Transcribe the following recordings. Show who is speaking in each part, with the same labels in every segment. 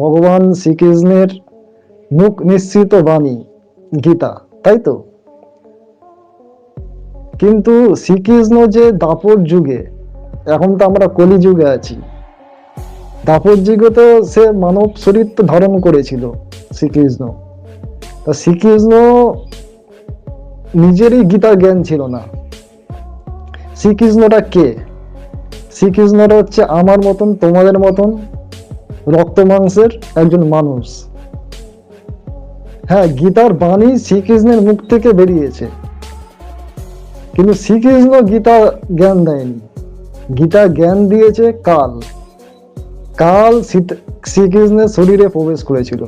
Speaker 1: ভগবান শ্রীকৃষ্ণের মুখ নিশ্চিত বাণী, গীতা, তাই তো? কিন্তু শ্রীকৃষ্ণ যে দাপর যুগে, এখন তো আমরা কলি যুগে আছি। দাপর যুগে তো সে মানব শরীর তো ধারণ করেছিল শ্রীকৃষ্ণ। তা শ্রীকৃষ্ণ নিজেরই গীতা জ্ঞান ছিল না। শ্রীকৃষ্ণটা কে? শ্রীকৃষ্ণটা হচ্ছে আমার মতন, তোমাদের মতন রক্ত মাংসের একজন মানুষ। হ্যাঁ গীতার বাণী শ্রীকৃষ্ণের মুখ থেকে বেরিয়েছে। কিন্তু শ্রীকৃষ্ণ গীতা জ্ঞান দেয়নি। গীতা জ্ঞান দিয়েছে কাল। কাল শ্রীকৃষ্ণের শরীরে প্রবেশ করেছিল।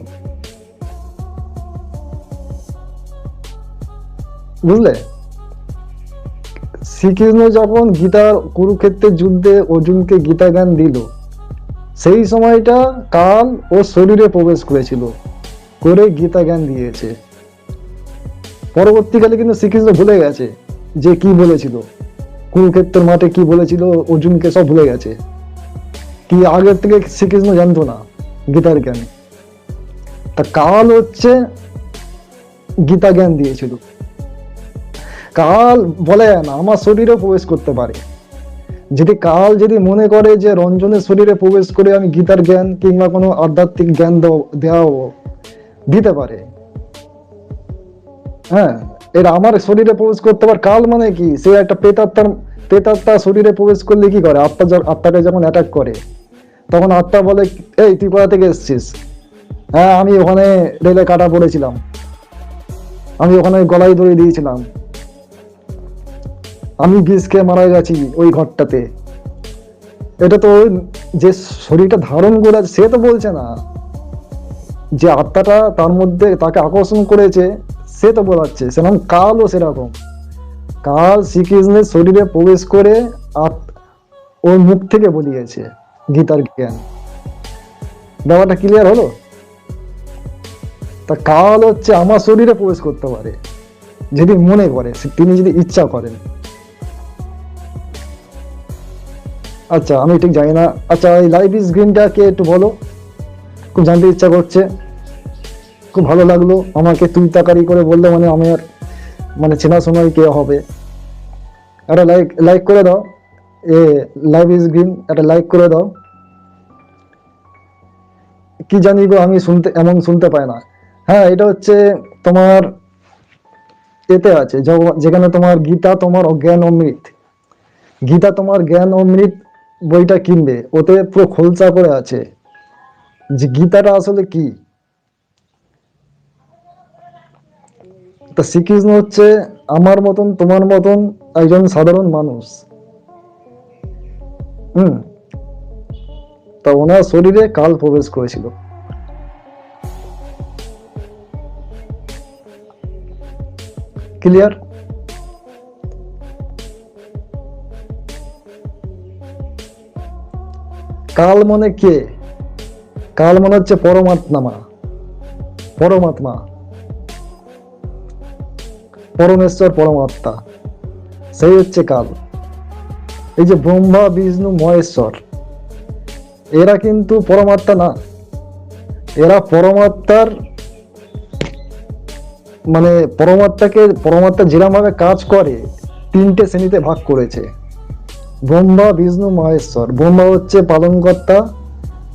Speaker 1: বুঝলে? শ্রীকৃষ্ণ যখন গীতার কুরুক্ষেত্রের যুদ্ধে অর্জুনকে গীতা জ্ঞান দিল সেই সময়টা কাল ও শরীরে প্রবেশ করেছিল, করে গীতা জ্ঞান দিয়েছে। পরবর্তীকালে কিন্তু শ্রীকৃষ্ণ ভুলে গেছে যে কি বলেছিল কুরুক্ষেত্রের মাঠে কি বলেছিল, অর্জুনকে সব ভুলে গেছে। কি আগের থেকে শ্রীকৃষ্ণ জানতো না গীতার জ্ঞান। তা কাল হচ্ছে গীতা জ্ঞান দিয়েছিল। কাল বলে না, আমার শরীরে প্রবেশ করতে পারে। যদি কাল যদি মনে করে যে রঞ্জনের শরীরে প্রবেশ করে আমি গীতার জ্ঞান কিংবা কোনো আধ্যাত্মিক জ্ঞান দেও- দেওয়া দিতে পারে। হ্যাঁ এর আমার শরীরে প্রবেশ করতে পারে কাল মানে কি? সে একটা প্রেতাত্মার প্রেতাত্মা শরীরে প্রবেশ করলে কি করে? আত্মা আত্মাকে যখন অ্যাটাক করে, তখন আত্মা বলে, এই, তুই কোথা থেকে এসছিস? হ্যাঁ আমি ওখানে রেলে কাটা পড়েছিলাম। আমি ওখানে গলায় ধরে দিয়েছিলাম। আমি বিষ খেয়ে মারা গেছি ওই ঘরটাতে। এটা তো যে শরীরটা ধারণ করে সে তো বলছে না। যে আত্মাটা তার মধ্যে তাকে আকর্ষণ করেছে, সে তো বোঝাচ্ছে সেরকম কালও সেরকম। কাল শ্রীকৃষ্ণের শরীরে প্রবেশ করে ওর মুখ থেকে বলিয়েছে গীতার জ্ঞান। ব্যাপারটা ক্লিয়ার হলো? তা কাল হচ্ছে আমার শরীরে প্রবেশ করতে পারে, যদি মনে করে তিনি যদি ইচ্ছা করেন। আচ্ছা আমি ঠিক জানি না। আচ্ছা এই লাইভ ইজ কে একটু বলো। খুব জানতে ইচ্ছা করছে। খুব ভালো লাগল আমাকে তুই তাকারি করে বললে মানে আমার মানে চেনাশোনাই কে হবে। একটা লাইক লাইক করে দাও। এ লাইভ স্ক্রিন একটা লাইক করে দাও। কি জানি গো, আমি শুনতে, এমন শুনতে পাই না। হ্যাঁ এটা হচ্ছে তোমার এতে আছে যেখানে তোমার গীতা, তোমার অজ্ঞান অমৃত। গীতা, তোমার জ্ঞান অমৃত বইটা কিনবে, ওতে পুরো খোলসা করে আছে। যে গীতাটা আসলে কি? তা শ্রীকৃষ্ণ হচ্ছে আমার মতন, তোমার মতন একজন সাধারণ মানুষ। হুম? তা ওনার শরীরে কাল প্রবেশ করেছিল। ক্লিয়ার? কাল মানে কে? কাল মনে হচ্ছে পরমাত্মা পরমাত্মা। পরমেশ্বর পরমাত্মা। সেই হচ্ছে কাল। এই যে ব্রহ্মা, বিষ্ণু, মহেশ্বর, এরা কিন্তু পরমাত্মা না। এরা পরমাত্মার মানে পরমাত্মাকে, পরমাত্মা যেরকম ভাবে কাজ করে, তিনটে শ্রেণীতে ভাগ করেছে। ব্রহ্মা, বিষ্ণু, মহেশ্বর। ব্রহ্মা হচ্ছে পালনকর্তা,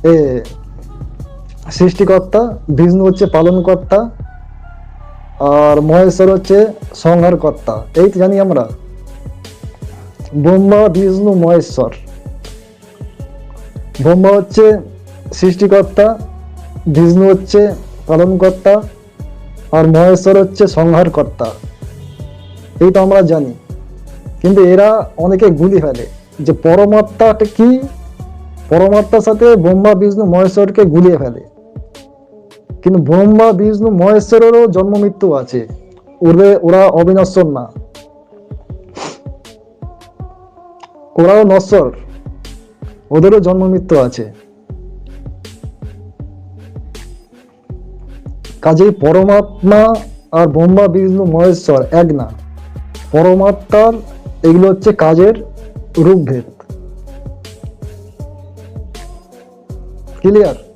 Speaker 1: এ, সৃষ্টিকর্তা, বিষ্ণু হচ্ছে পালনকর্তা, আর মহেশ্বর হচ্ছে সংহারকর্তা। এই তো জানি আমরা। ব্রহ্মা, বিষ্ণু, মহেশ্বর। ব্রহ্মা হচ্ছে সৃষ্টিকর্তা, বিষ্ণু হচ্ছে পালনকর্তা, আর মহেশ্বর হচ্ছে সংহারকর্তা। এই তো আমরা জানি। কিন্তু এরা অনেকে গুলি ফেলে। যে পরমাত্মাটা কি? পরমাত্মার সাথে ব্রহ্মা, বিষ্ণু, মহেশ্বরকে গুলিয়ে ফেলে। কিন্তু ব্রহ্মা, বিষ্ণু, মহেশ্বরেরও জন্ম, মৃত্যু আছে। ওদের ওরা অবিনশ্বর না। ওরাও নশ্বর। ওদেরও জন্ম, মৃত্যু আছে। কাজেই পরমাত্মা আর ব্রহ্মা, বিষ্ণু, মহেশ্বর এক না। পরমাত্মার, এগুলো হচ্ছে কাজের রূপভেদ ক্লিয়ার